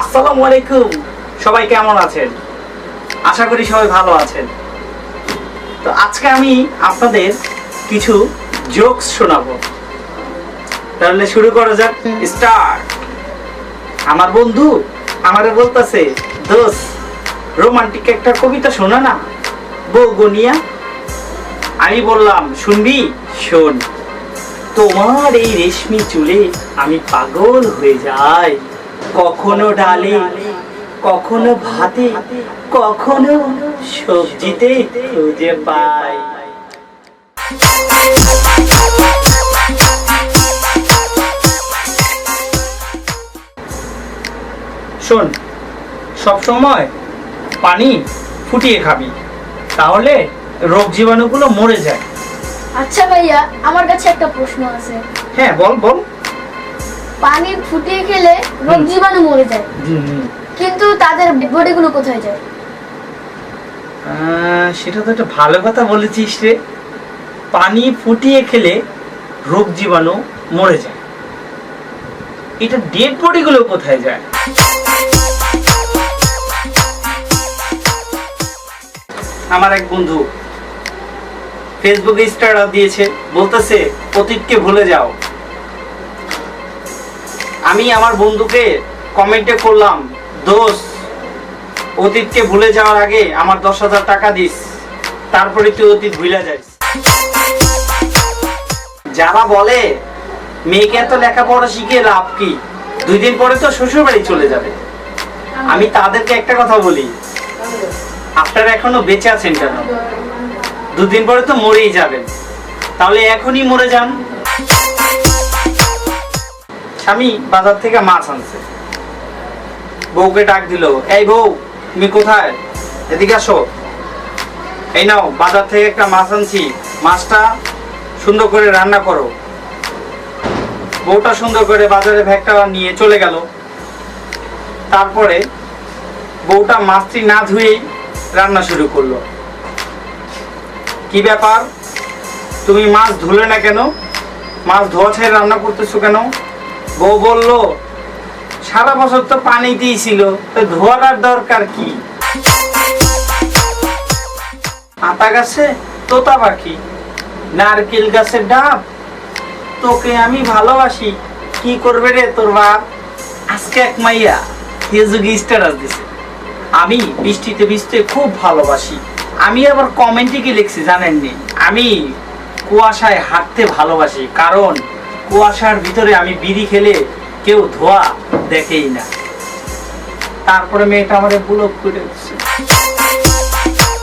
আসসালামু আলাইকুম। সবাই কেমন আছেন? আশা করি সবাই ভালো আছেন। তো আজকে আমি আপনাদের কিছু জোকস শোনাবো। তাহলে শুরু করা যাক। স্টার্ট আমার বন্ধু আমারে বলতাছে দোস রোমান্টিক একটা কবিতা শোনা না? বউ গনিয়া আমি বললাম, শুনবি? শোন। তোমার এই রেশমি চুলে আমি পাগল হয়ে যাই। কখনো ডালে কখনো ভাতে কখনো সবজিতে খুঁজে পাই। শোন সব সময় পানি ফুটিয়ে খাবি তাহলে রোগ জীবাণুগুলো মরে যায়। আচ্ছা ভাইয়া আমার কাছে একটা প্রশ্ন আছে। হ্যাঁ বল বল। পানি ফুটিয়ে খেলে রোগ জীবাণু মরে যায়। কিন্তু তাদের বডিগুলো কোথায় যায়? সেটা তো একটা ভালো কথা বলেছিস রে। পানি ফুটিয়ে খেলে রোগ জীবাণু মরে যায়। এটা ডেড বডিগুলো কোথায় যায়? আমার এক বন্ধু ফেসবুকে স্ট্যাটাস দিয়েছে বলতেছে অতীতকে ভুলে যাও। আমি আমার বন্ধুকে কমেন্টে করলাম দোষ অতীতকে ভুলে যাওয়ার আগে আমার দশ হাজার টাকা দিস, তারপরে তুই অতীত ভুলে যাইস। যারা বলে, মেয়েকে এত লেখাপড়া শিখে লাভ কি? দুই দিন পরে তো শ্বশুর বাড়ি চলে যাবে। আমি তাদেরকে একটা কথা বলি, আপনারা এখনও বেঁচে আছেন কেন? দুদিন পরে তো মরেই যাবেন। তাহলে এখনই মরে যান। স্বামী বাজার থেকে মাছ আনছে। বউকে ডাক দিল, এই বউ, তুমি কোথায়? এদিকে আসো। এই নাও, বাজার থেকে একটা মাছ আনছি। মাছটা সুন্দর করে রান্না করো। বউটা সুন্দর করে বাজারে ভ্যাগটা নিয়ে চলে গেল। তারপরে বউটা মাছটি না ধুয়েই রান্না শুরু করল। কি ব্যাপার? তুমি মাছ ধুলে না কেন? মাছ ধোয়া ছেড়ে রান্না করতেছো কেন? বউ বলল, সারা বছর তো পানি দিয়েছিল তো ধোয়ার দরকার কি? আতা গাছে তোতা পাখি, নারকেল গাছের ডাব, তোকে আমি ভালোবাসি, কি করবে রে তোর বাপ? আজকে এক মাইয়া ফেসবুকে স্ট্যাটাস দিছে। আমি বৃষ্টিতে ভিজতে খুব ভালোবাসি। আমি আবার কমেন্টে কি লিখছি জানেননি? আমি কুয়াশায় হাঁটতে ভালোবাসি, কারণ কুয়াশার ভিতরে আমি বিড়ি খেলে কেউ ধোয়া দেখেই না। তারপরে মেয়েটা আমাদের ব্লক করে দিচ্ছে।